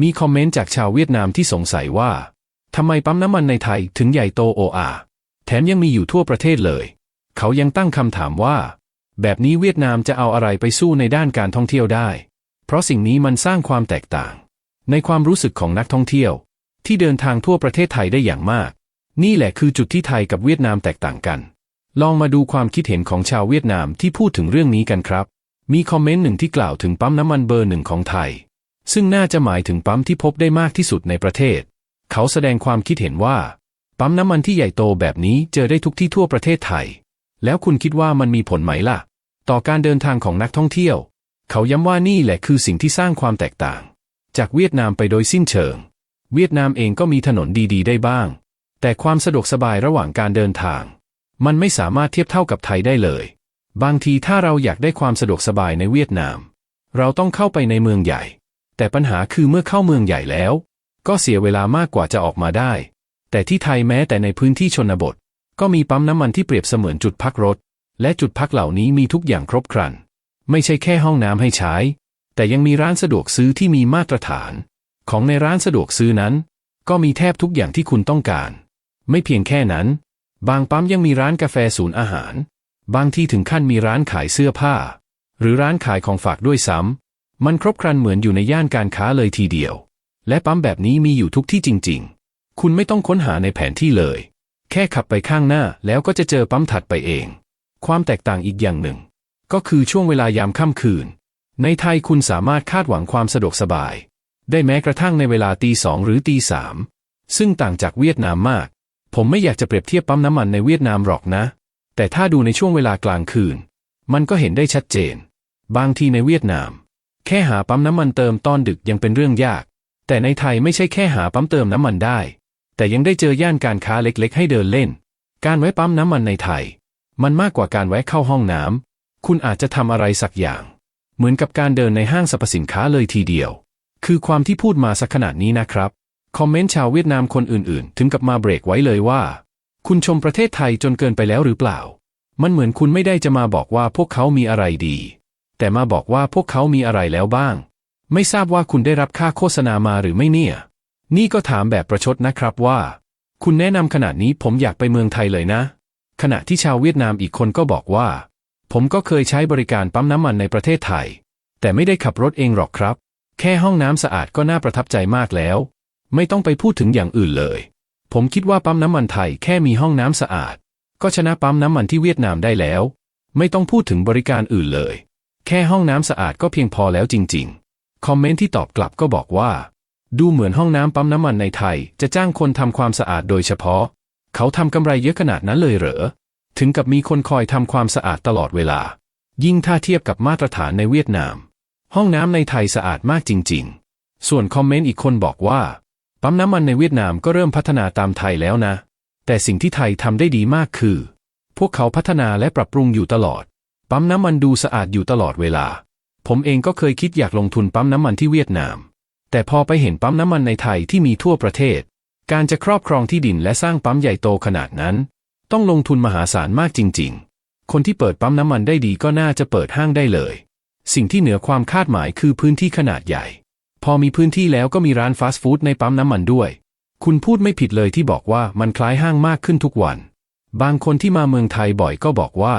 มีคอมเมนต์จากชาวเวียดนามที่สงสัยว่าทำไมปั๊มน้ำมันในไทยถึงใหญ่โตโออาแถมยังมีอยู่ทั่วประเทศเลย เขายังตั้งคำถามว่า แบบนี้เวียดนามจะเอาอะไรไปสู้ในด้านการท่องเที่ยวได้ เพราะสิ่งนี้มันสร้างความแตกต่าง ในความรู้สึกของนักท่องเที่ยว ที่เดินทางทั่วประเทศไทยได้อย่างมาก นี่แหละคือจุดที่ไทยกับเวียดนามแตกต่างกัน ลองมาดูความคิดเห็นของชาวเวียดนามที่พูดถึงเรื่องนี้กันครับ มีคอมเมนต์หนึ่งที่กล่าวถึงปั๊มน้ำมันเบอร์หนึ่งของไทย ซึ่งน่าจะหมายถึงปั๊มที่พบได้มากที่สุดในประเทศ เขาแสดงความคิดเห็นว่า ปั๊มน้ำมันที่ใหญ่โตแบบนี้เจอได้ทุกที่ทั่วประเทศไทย แล้วคุณคิดว่ามันมีผลไหมล่ะ ต่อการเดินทางของนักท่องเที่ยว เขาย้ำว่านี่แหละคือสิ่งที่สร้างความแตกต่าง จากเวียดนามไปโดยสิ้นเชิง เวียดนามเองก็มีถนนดีๆ ได้บ้าง แต่ความสะดวกสบายระหว่างการเดินทาง มันไม่สามารถเทียบเท่ากับไทยได้เลย บางทีถ้าเราอยากได้ความสะดวกสบายในเวียดนาม เราต้องเข้าไปในเมืองใหญ่ แต่ปัญหาคือเมื่อเข้าเมืองใหญ่แล้ว ก็เสียเวลามากกว่าจะออกมาได้ แต่ที่ไทยแม้แต่ในพื้นที่ชนบท ก็มีปั๊มน้ำมันที่เปรียบเสมือนจุดพักรถ และจุดพักเหล่านี้มีทุกอย่างครบครัน ไม่ใช่แค่ห้องน้ำให้ใช้ แต่ยังมีร้านสะดวกซื้อที่มีมาตรฐาน ของในร้านสะดวกซื้อนั้น ก็มีแทบทุกอย่างที่คุณต้องการ ไม่เพียงแค่นั้น บางปั๊มยังมีร้านกาแฟศูนย์อาหาร บางที่ถึงขั้นมีร้านขายเสื้อผ้า หรือร้านขายของฝากด้วยซ้ำ มันครบครันเหมือนอยู่ในย่านการค้าเลยทีเดียว และปั๊มแบบนี้มีอยู่ทุกที่จริง ๆ คุณไม่ต้องค้นหาในแผนที่เลย แค่ขับไปข้างหน้าแล้วก็จะเจอปั๊มถัดไปเอง ความแตกต่างอีกอย่างหนึ่ง ก็คือช่วงเวลายามค่ำคืน ในไทยคุณสามารถคาดหวังความสะดวกสบาย ได้แม้กระทั่งในเวลาตีสองหรือตีสามซึ่งต่างจากเวียดนามมาก ผมไม่อยากจะเปรียบเทียบปั๊มน้ำมันในเวียดนามหรอกนะ แต่ถ้าดูในช่วงเวลากลางคืน มันก็เห็นได้ชัดเจน บางทีในเวียดนาม แค่หาปั๊มน้ำมันเติมตอนดึกยังเป็นเรื่องยาก แต่ในไทยไม่ใช่แค่หาปั๊มเติมน้ำมันได้ แต่ยังได้เจอย่านการค้าเล็กๆ ให้เดินเล่น การแวะปั๊มน้ำมันในไทย มันมากกว่าการแวะเข้าห้องน้ำคุณอาจจะทำอะไรสักอย่าง เหมือนกับการเดินในห้างสรรพสินค้าเลยทีเดียว คือความที่พูดมาสักขนาดนี้นะครับ คอมเมนต์ชาวเวียดนามคนอื่นๆ ถึงกับมาเบรกไว้เลยว่า คุณชมประเทศไทยจนเกินไปแล้วหรือเปล่า มันเหมือนคุณไม่ได้จะมาบอกว่าพวกเขามีอะไรดี แต่มาบอกว่าพวกเขามีอะไรแล้วบ้าง ไม่ทราบว่าคุณได้รับค่าโฆษณามาหรือไม่เนี่ย นี่ก็ถามแบบประชดนะครับว่า คุณแนะนำขนาดนี้ผมอยากไปเมืองไทยเลยนะ ขณะที่ชาวเวียดนามอีกคนก็บอกว่า ผมก็เคยใช้บริการปั๊มน้ำมันในประเทศไทย แต่ไม่ได้ขับรถเองหรอกครับ แค่ห้องน้ำสะอาดก็น่าประทับใจมากแล้ว ไม่ต้องไปพูดถึงอย่างอื่นเลย ผมคิดว่าปั๊มน้ำมันไทยแค่มีห้องน้ำสะอาด ก็ชนะปั๊มน้ำมันที่เวียดนามได้แล้ว ไม่ต้องพูดถึงบริการอื่นเลย แค่ห้องน้ำสะอาดก็เพียงพอแล้วจริง ๆ คอมเมนต์ที่ตอบกลับก็บอกว่า ดูเหมือนห้องน้ำปั๊มน้ำมันในไทย จะจ้างคนทำความสะอาดโดยเฉพาะ เขาทำกำไรเยอะขนาดนั้นเลยเหรอ ถึงกับมีคนคอยทำความสะอาดตลอดเวลา ยิ่งถ้าเทียบกับมาตรฐานในเวียดนาม ห้องน้ำในไทยสะอาดมากจริง ๆ ส่วนคอมเมนต์อีกคนบอกว่า ปั๊มน้ำมันในเวียดนามก็เริ่มพัฒนาตามไทยแล้วนะ แต่สิ่งที่ไทยทำได้ดีมากคือ พวกเขาพัฒนาและปรับปรุงอยู่ตลอด ปั๊มน้ำมันดูสะอาดอยู่ตลอดเวลา ผมเองก็เคยคิดอยากลงทุนปั๊มน้ำมันที่เวียดนาม แต่พอไปเห็นปั๊มน้ำมันในไทยที่มีทั่วประเทศ การจะครอบครองที่ดินและสร้างปั๊มใหญ่โตขนาดนั้น ต้องลงทุนมหาศาลมากจริง ๆ คนที่เปิดปั๊มน้ำมันได้ดีก็น่าจะเปิดห้างได้เลย สิ่งที่เหนือความคาดหมายคือพื้นที่ขนาดใหญ่ พอมีพื้นที่แล้วก็มีร้านฟาสต์ฟู้ดในปั๊มน้ำมันด้วย คุณพูดไม่ผิดเลยที่บอกว่ามันคล้ายห้างมากขึ้นทุกวัน บางคนที่มาเมืองไทยบ่อยก็บอกว่า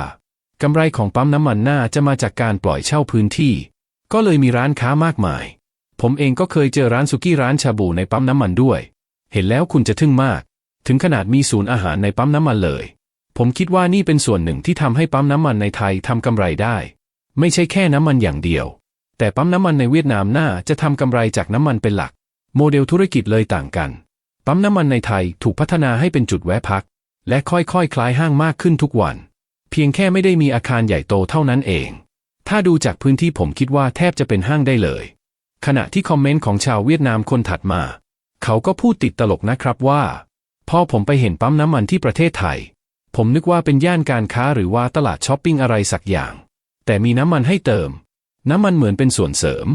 กำไรของปั๊มน้ำมันน่าจะมาจากการปล่อยเช่าพื้นที่ ก็เลยมีร้านค้ามากมาย ผมเองก็เคยเจอร้านสุกี้ร้านชาบูในปั๊มน้ำมันด้วย เห็นแล้วคุณจะทึ่งมาก ถึงขนาดมีศูนย์อาหารในปั๊มน้ำมันเลย ผมคิดว่านี่เป็นส่วนหนึ่งที่ทำให้ปั๊มน้ำมันในไทยทำกำไรได้ ไม่ใช่แค่น้ำมันอย่างเดียว แต่ปั๊มน้ำมันในเวียดนามน่าจะทำกำไรจากน้ำมันเป็นหลัก โมเดลธุรกิจเลยต่างกัน ปั๊มน้ำมันในไทยถูกพัฒนาให้เป็นจุดแวะพัก และค่อยๆคคล้ายห้างมากขึ้นทุกวัน เพียงแค่ไม่ได้มีอาคารใหญ่โตเท่านั้นเอง ถ้าดูจากพื้นที่ผมคิดว่าแทบจะเป็นห้างได้เลย ขณะที่คอมเมนต์ของชาวเวียดนามคนถัดมา เขาก็พูดติดตลกนะครับว่าพอผมไปเห็นปั๊มน้ำมันที่ประเทศไทย ผมนึกว่าเป็นย่านการค้าหรือว่าตลาดช้อปปิ้งอะไรสักอย่าง แต่มีน้ำมันให้เติม น้ำมันเหมือนเป็นส่วนเสริม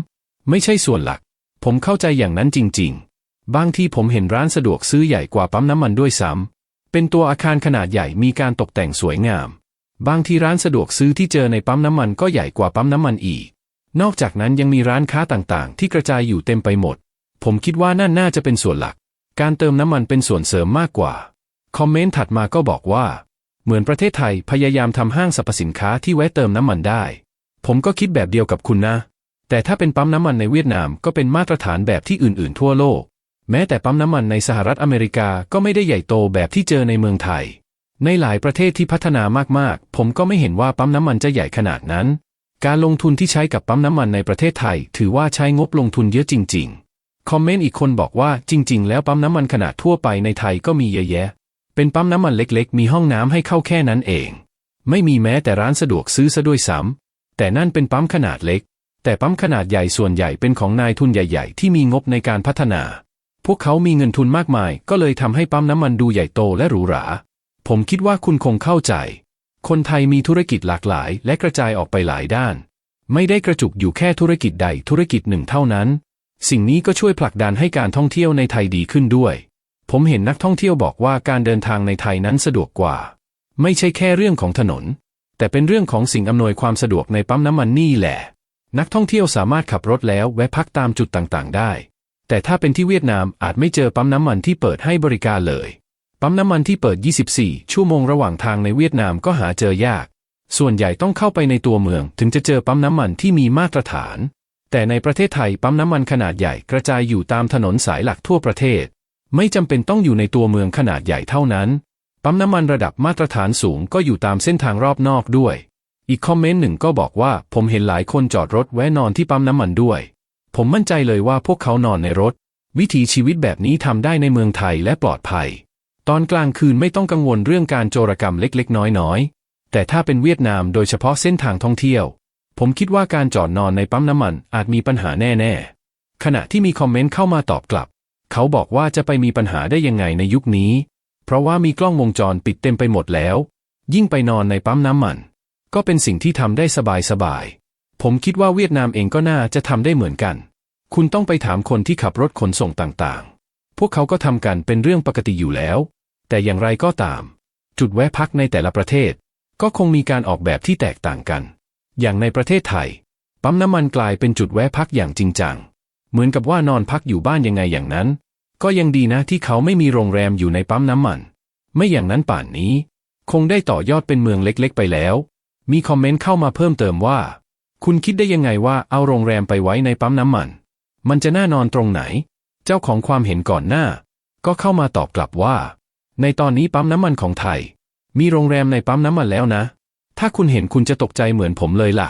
ไม่ใช่ส่วนหลัก ผมเข้าใจอย่างนั้นจริง ๆ บางที่ผมเห็นร้านสะดวกซื้อใหญ่กว่าปั๊มน้ำมันด้วยซ้ำเป็นตัวอาคารขนาดใหญ่มีการตกแต่งสวยงาม บางที่ร้านสะดวกซื้อที่เจอในปั๊มน้ำมันก็ใหญ่กว่าปั๊มน้ำมันอีก นอกจากนั้นยังมีร้านค้าต่างๆ ที่กระจายอยู่เต็มไปหมดผผมคิดว่านั่นน่าจะเป็นส่วนหลัก การเติมน้ำมันเป็นส่วนเสริมมากกว่า คอมเมนต์ถัดมาก็บอกว่า เหมือนประเทศไทยพยายามทำห้างสรรพสินค้าที่แวะเติมน้ำมันได้ ผมก็คิดแบบเดียวกับคุณนะ แต่ถ้าเป็นปั๊มน้ำมันในเวียดนามก็เป็นมาตรฐานแบบที่อื่นๆ ทั่วโลก แม้แต่ปั๊มน้ำมันในสหรัฐอเมริกาก็ไม่ได้ใหญ่โตแบบที่เจอในเมืองไทย ในหลายประเทศที่พัฒนามากๆ ผมก็ไม่เห็นว่าปั๊มน้ำมันจะใหญ่ขนาดนั้น การลงทุนที่ใช้กับปั๊มน้ำมันในประเทศไทย ถือว่าใช้งบลงทุนเยอะจริง ๆ คอมเมนต์อีกคนบอกว่าจริง ๆ แล้วปั๊มน้ำมันขนาดทั่วไปในไทยก็มีเยอะแยะ เป็นปั๊มน้ำมันเล็กๆ มีห้องน้ำให้เข้าแค่นั้นเอง ไม่มีแม้แต่ร้านสะดวกซื้อซะด้วยซ้ำแต่นั่นเป็นปั๊มขนาดเล็ก แต่ปั๊มขนาดใหญ่ส่วนใหญ่เป็นของนายทุนใหญ่ ๆ ที่มีงบในการพัฒนา พวกเขามีเงินทุนมากมาย ก็เลยทำให้ปั๊มน้ำมันดูใหญ่โตและหรูหรา ผมคิดว่าคุณคงเข้าใจ คนไทยมีธุรกิจหลากหลาย และกระจายออกไปหลายด้าน ไม่ได้กระจุกอยู่แค่ธุรกิจใดธุรกิจหนึ่งเท่านั้น สิ่งนี้ก็ช่วยผลักดันให้การท่องเที่ยวในไทยดีขึ้นด้วย ผมเห็นนักท่องเที่ยวบอกว่าการเดินทางในไทยนั้นสะดวกกว่า ไม่ใช่แค่เรื่องของถนน แต่เป็นเรื่องของสิ่งอำนวยความสะดวกในปั๊มน้ำมันนี่แหละ นักท่องเที่ยวสามารถขับรถแล้วแวะพักตามจุดต่างๆ ได้ แต่ถ้าเป็นที่เวียดนามอาจไม่เจอปั๊มน้ำมันที่เปิดให้บริการเลย ปั๊มน้ำมันที่เปิด 24 ชั่วโมงระหว่างทางในเวียดนามก็หาเจอยาก ส่วนใหญ่ต้องเข้าไปในตัวเมืองถึงจะเจอปั๊มน้ำมันที่มีมาตรฐาน แต่ในประเทศไทยปั๊มน้ำมันขนาดใหญ่กระจายอยู่ตามถนนสายหลักทั่วประเทศ ไม่จำเป็นต้องอยู่ในตัวเมืองขนาดใหญ่เท่านั้น ปั๊มน้ำมันระดับมาตรฐานสูงก็อยู่ตามเส้นทางรอบนอกด้วย อีกคอมเมนต์หนึ่งก็บอกว่าผมเห็นหลายคนจอดรถแวะนอนที่ปั๊มน้ำมันด้วย ผมมั่นใจเลยว่าพวกเขานอนในรถ วิถีชีวิตแบบนี้ทำได้ในเมืองไทยและปลอดภัย ตอนกลางคืนไม่ต้องกังวลเรื่องการโจรกรรมเล็กๆ น้อยๆ แต่ถ้าเป็นเวียดนามโดยเฉพาะเส้นทางท่องเที่ยว ผมคิดว่าการจอดนอนในปั๊มน้ำมันอาจมีปัญหาแน่ๆ ขณะที่มีคอมเมนต์เข้ามาตอบกลับ เขาบอกว่าจะไปมีปัญหาได้ยังไงในยุคนี้ เพราะว่ามีกล้องวงจรปิดเต็มไปหมดแล้ว ยิ่งไปนอนในปั๊มน้ำมัน ก็เป็นสิ่งที่ทำได้สบายๆ ผมคิดว่าเวียดนามเองก็น่าจะทำได้เหมือนกัน คุณต้องไปถามคนที่ขับรถขนส่งต่างๆ พวกเขาก็ทำกันเป็นเรื่องปกติอยู่แล้ว แต่อย่างไรก็ตาม จุดแวะพักในแต่ละประเทศ ก็คงมีการออกแบบที่แตกต่างกัน อย่างในประเทศไทย ปั๊มน้ำมันกลายเป็นจุดแวะพักอย่างจริงจัง เหมือนกับว่านอนพักอยู่บ้านยังไงอย่างนั้น ก็ยังดีนะที่เขาไม่มีโรงแรมอยู่ในปั๊มน้ำมัน ไม่อย่างนั้นป่านนี้ คงได้ต่อยอดเป็นเมืองเล็กๆ ไปแล้ว มีคอมเมนต์เข้ามาเพิ่มเติมว่า คุณคิดได้ยังไงว่าเอาโรงแรมไปไว้ในปั๊มน้ำมัน มันจะน่านอนตรงไหน เจ้าของความเห็นก่อนหน้า ก็เข้ามาตอบกลับว่า ในตอนนี้ปั๊มน้ำมันของไทย มีโรงแรมในปั๊มน้ำมันแล้วนะ ถ้าคุณเห็นคุณจะตกใจเหมือนผมเลยล่ะ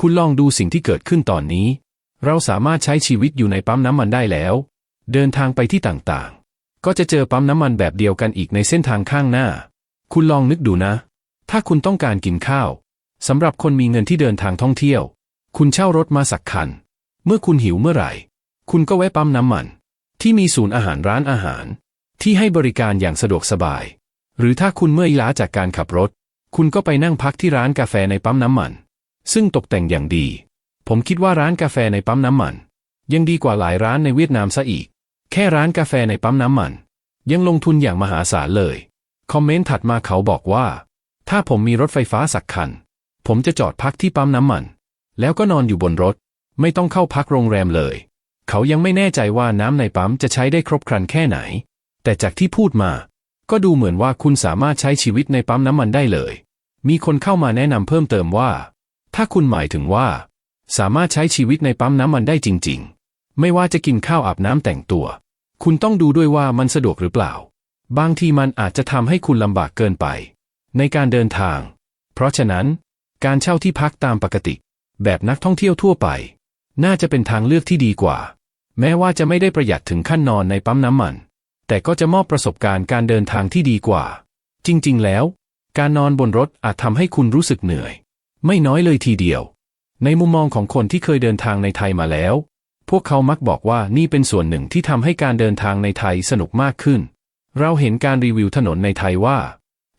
คุณลองดูสิ่งที่เกิดขึ้นตอนนี้ เราสามารถใช้ชีวิตอยู่ในปั๊มน้ำมันได้แล้ว เดินทางไปที่ต่างๆ ก็จะเจอปั๊มน้ำมันแบบเดียวกันอีกในเส้นทางข้างหน้า คุณลองนึกดูนะ ถ้าคุณต้องการกินข้าวสำหรับคนมีเงินที่เดินทางท่องเที่ยว คุณเช่ารถมาสักคัน เมื่อคุณหิวเมื่อไหร่ คุณก็แวะปั๊มน้ำมัน ที่มีศูนย์อาหารร้านอาหาร ที่ให้บริการอย่างสะดวกสบาย หรือถ้าคุณเมื่อยล้าจากการขับรถ คุณก็ไปนั่งพักที่ร้านกาแฟในปั๊มน้ำมัน ซึ่งตกแต่งอย่างดี ผมคิดว่าร้านกาแฟในปั๊มน้ำมัน ยังดีกว่าหลายร้านในเวียดนามซะอีก แค่ร้านกาแฟในปั๊มน้ำมัน ยังลงทุนอย่างมหาศาลเลย คอมเมนต์ถัดมาเขาบอกว่า ถ้าผมมีรถไฟฟ้าสักคัน ผมจะจอดพักที่ปั๊มน้ำมัน แล้วก็นอนอยู่บนรถ ไม่ต้องเข้าพักโรงแรมเลย เขายังไม่แน่ใจว่าน้ำในปั๊มจะใช้ได้ครบครันแค่ไหน แต่จากที่พูดมา ก็ดูเหมือนว่าคุณสามารถใช้ชีวิตในปั๊มน้ำมันได้เลย มีคนเข้ามาแนะนำเพิ่มเติมว่า ถ้าคุณหมายถึงว่า สามารถใช้ชีวิตในปั๊มน้ำมันได้จริง ๆ ไม่ว่าจะกินข้าวอาบน้ำแต่งตัว คุณต้องดูด้วยว่ามันสะดวกหรือเปล่า บางทีมันอาจจะทำให้คุณลำบากเกินไป ในการเดินทาง เพราะฉะนั้น การเช่าที่พักตามปกติ แบบนักท่องเที่ยวทั่วไป น่าจะเป็นทางเลือกที่ดีกว่า แม้ว่าจะไม่ได้ประหยัดถึงขั้นนอนในปั๊มน้ำมัน แต่ก็จะมอบประสบการณ์การเดินทางที่ดีกว่า จริง ๆ แล้ว การนอนบนรถอาจทำให้คุณรู้สึกเหนื่อย ไม่น้อยเลยทีเดียว ในมุมมองของคนที่เคยเดินทางในไทยมาแล้ว พวกเขามักบอกว่านี่เป็นส่วนหนึ่งที่ทำให้การเดินทางในไทยสนุกมากขึ้น เราเห็นการรีวิวถนนในไทยว่า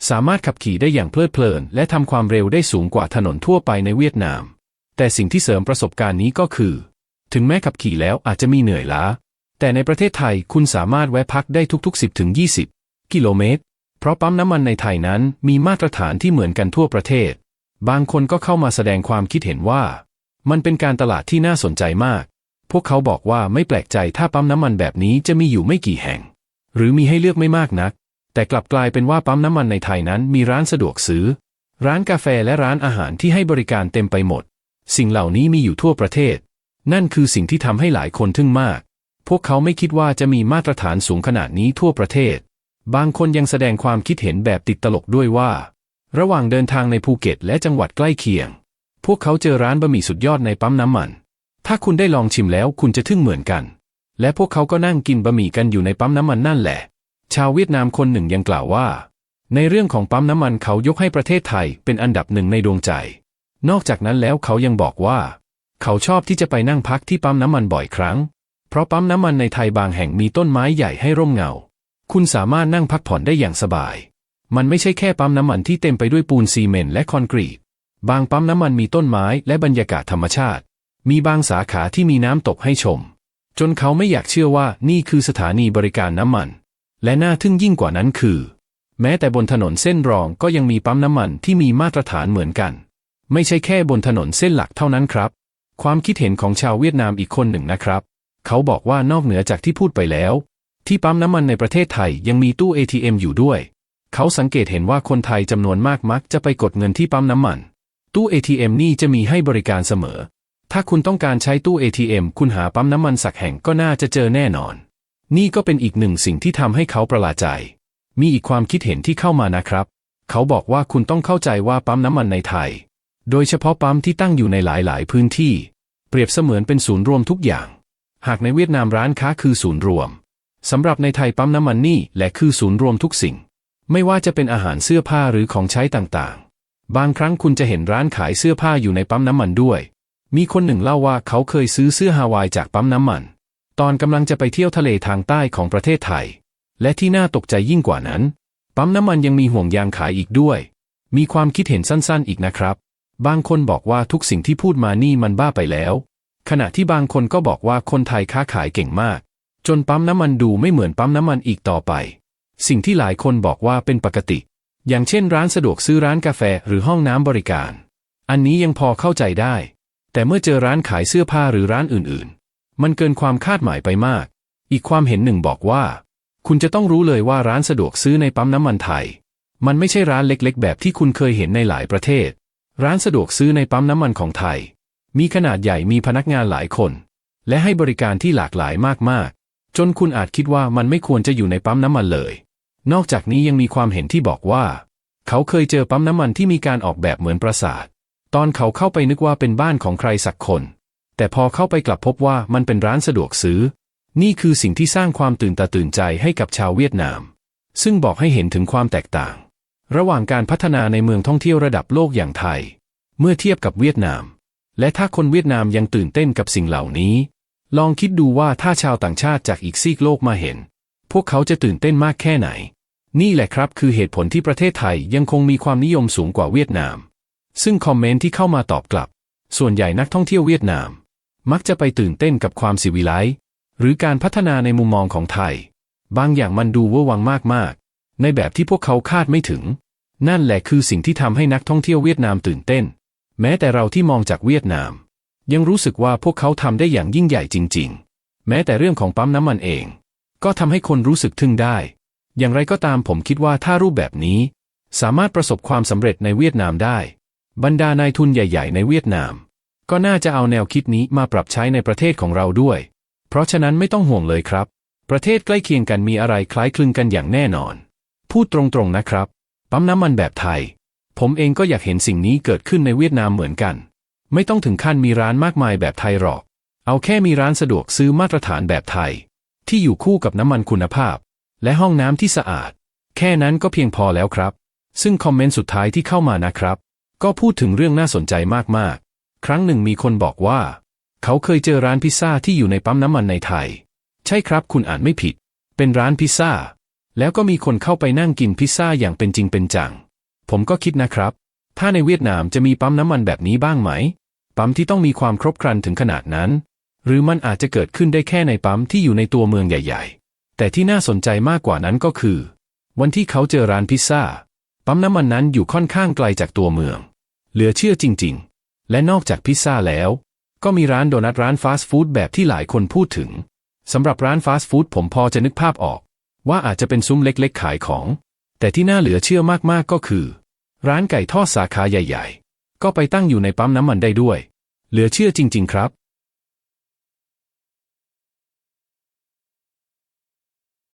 สามารถขับขี่ได้อย่างเพลิดเพลิน และทำความเร็วได้สูงกว่าถนนทั่วไปในเวียดนาม แต่สิ่งที่เสริมประสบการณ์นี้ก็คือ ถึงแม้ขับขี่แล้วอาจจะมีเหนื่อยล้า แต่ในประเทศไทยคุณสามารถแวะพักได้ทุกๆ 10ถึง20 กิโลเมตร เพราะปั๊มน้ำมันในไทยนั้นมีมาตรฐานที่เหมือนกันทั่วประเทศ บางคนก็เข้ามาแสดงความคิดเห็นว่า มันเป็นการตลาดที่น่าสนใจมาก พวกเขาบอกว่าไม่แปลกใจถ้าปั๊มน้ำมันแบบนี้จะมีอยู่ไม่กี่แห่ง หรือมีให้เลือกไม่มากนัก แต่กลับกลายเป็นว่าปั๊มน้ำมันในไทยนั้นมีร้านสะดวกซื้อ ร้านกาแฟและร้านอาหารที่ให้บริการเต็มไปหมด สิ่งเหล่านี้มีอยู่ทั่วประเทศ นั่นคือสิ่งที่ทำให้หลายคนทึ่งมาก พวกเขาไม่คิดว่าจะมีมาตรฐานสูงขนาดนี้ทั่วประเทศ บางคนยังแสดงความคิดเห็นแบบติดตลกด้วยว่า ระหว่างเดินทางในภูเก็ตและจังหวัดใกล้เคียง พวกเขาเจอร้านบะหมี่สุดยอดในปั๊มน้ำมัน ถ้าคุณได้ลองชิมแล้วคุณจะทึ่งเหมือนกัน และพวกเขาก็นั่งกินบะหมี่กันอยู่ในปั๊มน้ำมันนั่นแหละ ชาวเวียดนามคนหนึ่งยังกล่าวว่า ในเรื่องของปั๊มน้ำมันเขายกให้ประเทศไทยเป็นอันดับหนึ่งในดวงใจ นอกจากนั้นแล้วเขายังบอกว่า เขาชอบที่จะไปนั่งพักที่ปั๊มน้ำมันบ่อยครั้ง เพราะปั๊มน้ำมันในไทยบางแห่งมีต้นไม้ใหญ่ให้ร่มเงา คุณสามารถนั่งพักผ่อนได้อย่างสบาย มันไม่ใช่แค่ปั๊มน้ำมันที่เต็มไปด้วยปูนซีเมนต์และคอนกรีต บางปั๊มน้ำมันมีต้นไม้และบรรยากาศธรรมชาติ มีบางสาขาที่มีน้ำตกให้ชม จนเขาไม่อยากเชื่อว่านี่คือสถานีบริการน้ำมัน และน่าทึ่งยิ่งกว่านั้นคือ แม้แต่บนถนนเส้นรองก็ยังมีปั๊มน้ำมันที่มีมาตรฐานเหมือนกัน ไม่ใช่แค่บนถนนเส้นหลักเท่านั้นครับ ความคิดเห็นของชาวเวียดนามอีกคนหนึ่งนะครับ เขาบอกว่านอกเหนือจากที่พูดไปแล้ว ที่ปั๊มน้ำมันในประเทศไทยยังมีตู้ ATM อยู่ด้วย เขาสังเกตเห็นว่าคนไทยจำนวนมากมักจะไปกดเงินที่ปั๊มน้ำมัน ตู้ ATM นี่จะมีให้บริการเสมอ ถ้าคุณต้องการใช้ตู้ ATM คุณหาปั๊มน้ำมันสักแห่งก็น่าจะเจอแน่นอน นี่ก็เป็นอีกหนึ่งสิ่งที่ทำให้เขาประหลาดใจ มีอีกความคิดเห็นที่เข้ามานะครับ เขาบอกว่าคุณต้องเข้าใจว่าปั๊มน้ำมันในไทย โดยเฉพาะปั๊มที่ตั้งอยู่ในหลายๆ พื้นที่ เปรียบเสมือนเป็นศูนย์รวมทุกอย่าง หากในเวียดนามร้านค้าคือศูนย์รวมสำหรับในไทยปั๊มน้ำมันนี่และคือศูนย์รวมทุกสิ่ง ไม่ว่าจะเป็นอาหารเสื้อผ้าหรือของใช้ต่างๆ บางครั้งคุณจะเห็นร้านขายเสื้อผ้าอยู่ในปั๊มน้ำมันด้วย มีคนหนึ่งเล่าว่าเขาเคยซื้อเสื้อฮาวายจากปั๊มน้ำมัน ตอนกำลังจะไปเที่ยวทะเลทางใต้ของประเทศไทย และที่น่าตกใจยิ่งกว่านั้น ปั๊มน้ำมันยังมีห่วงยางขายอีกด้วย มีความคิดเห็นสั้นๆ อีกนะครับ บางคนบอกว่าทุกสิ่งที่พูดมานี่มันบ้าไปแล้ว ขณะที่บางคนก็บอกว่าคนไทยค้าขายเก่งมาก จนปั๊มน้ำมันดูไม่เหมือนปั๊มน้ำมันอีกต่อไป สิ่งที่หลายคนบอกว่าเป็นปกติ อย่างเช่นร้านสะดวกซื้อร้านกาแฟหรือห้องน้ำบริการ อันนี้ยังพอเข้าใจได้ แต่เมื่อเจอร้านขายเสื้อผ้าหรือร้านอื่นๆ มันเกินความคาดหมายไปมาก อีกความเห็นหนึ่งบอกว่า คุณจะต้องรู้เลยว่าร้านสะดวกซื้อในปั๊มน้ำมันไทย มันไม่ใช่ร้านเล็กๆ แบบที่คุณเคยเห็นในหลายประเทศ ร้านสะดวกซื้อในปั๊มน้ำมันของไทย มีขนาดใหญ่มีพนักงานหลายคน และให้บริการที่หลากหลายมากๆ จนคุณอาจคิดว่ามันไม่ควรจะอยู่ในปั๊มน้ำมันเลย นอกจากนี้ยังมีความเห็นที่บอกว่า เขาเคยเจอปั๊มน้ำมันที่มีการออกแบบเหมือนปราสาท ตอนเขาเข้าไปนึกว่าเป็นบ้านของใครสักคน แต่พอเข้าไปกลับพบว่ามันเป็นร้านสะดวกซื้อ นี่คือสิ่งที่สร้างความตื่นตาตื่นใจให้กับชาวเวียดนาม ซึ่งบอกให้เห็นถึงความแตกต่าง ระหว่างการพัฒนาในเมืองท่องเที่ยวระดับโลกอย่างไทย เมื่อเทียบกับเวียดนาม และถ้าคนเวียดนามยังตื่นเต้นกับสิ่งเหล่านี้ ลองคิดดูว่าถ้าชาวต่างชาติจากอีกซีกโลกมาเห็น พวกเขาจะตื่นเต้นมากแค่ไหน นี่แหละครับคือเหตุผลที่ประเทศไทยยังคงมีความนิยมสูงกว่าเวียดนาม ซึ่งคอมเมนต์ที่เข้ามาตอบกลับ ส่วนใหญ่นักท่องเที่ยวเวียดนาม มักจะไปตื่นเต้นกับความสิวิไลหรือการพัฒนาในมุมมองของไทย บางอย่างมันดูเวอร์วังมากๆ ในแบบที่พวกเขาคาดไม่ถึง นั่นแหละคือสิ่งที่ทำให้นักท่องเที่ยวเวียดนามตื่นเต้น แม้แต่เราที่มองจากเวียดนาม ยังรู้สึกว่าพวกเขาทำได้อย่างยิ่งใหญ่จริง ๆ แม้แต่เรื่องของปั๊มน้ำมันเอง ก็ทำให้คนรู้สึกทึ่งได้ อย่างไรก็ตามผมคิดว่าถ้ารูปแบบนี้ สามารถประสบความสำเร็จในเวียดนามได้ บรรดานายทุนใหญ่ ๆ ในเวียดนาม ก็น่าจะเอาแนวคิดนี้มาปรับใช้ในประเทศของเราด้วย เพราะฉะนั้นไม่ต้องห่วงเลยครับ ประเทศใกล้เคียงกันมีอะไรคล้ายคลึงกันอย่างแน่นอน พูดตรงๆนะครับ ปั๊มน้ำมันแบบไทย ผมเองก็อยากเห็นสิ่งนี้เกิดขึ้นในเวียดนามเหมือนกัน ไม่ต้องถึงขั้นมีร้านมากมายแบบไทยหรอก เอาแค่มีร้านสะดวกซื้อมาตรฐานแบบไทย ที่อยู่คู่กับน้ำมันคุณภาพ และห้องน้ำที่สะอาด แค่นั้นก็เพียงพอแล้วครับ ซึ่งคอมเมนต์สุดท้ายที่เข้ามานะครับ ก็พูดถึงเรื่องน่าสนใจมากๆ ครั้งหนึ่งมีคนบอกว่า เขาเคยเจอร้านพิซซ่าที่อยู่ในปั๊มน้ำมันในไทย ใช่ครับคุณอ่านไม่ผิด เป็นร้านพิซซ่าแล้วก็มีคนเข้าไปนั่งกินพิซซ่าอย่างเป็นจริงเป็นจัง ผมก็คิดนะครับ ถ้าในเวียดนามจะมีปั๊มน้ำมันแบบนี้บ้างไหม ปั๊มที่ต้องมีความครบครันถึงขนาดนั้น หรือมันอาจจะเกิดขึ้นได้แค่ในปั๊มที่อยู่ในตัวเมืองใหญ่ ๆ แต่ที่น่าสนใจมากกว่านั้นก็คือ วันที่เขาเจอร้านพิซซ่า ปั๊มน้ำมันนั้นอยู่ค่อนข้างไกลจากตัวเมือง เหลือเชื่อจริง ๆ และนอกจากพิซซ่าแล้ว ก็มีร้านโดนัทร้านฟาสต์ฟู้ดแบบที่หลายคนพูดถึงสำหรับร้านฟาสต์ฟู้ดผมพอจะนึกภาพออก ว่าอาจจะเป็นซุ้มเล็กๆขายของ แต่ที่น่าเหลือเชื่อมากๆก็คือ ร้านไก่ทอดสาขาใหญ่ ๆ ก็ไปตั้งอยู่ในปั๊มน้ำมันได้ด้วย เหลือเชื่อจริง ๆ ครับ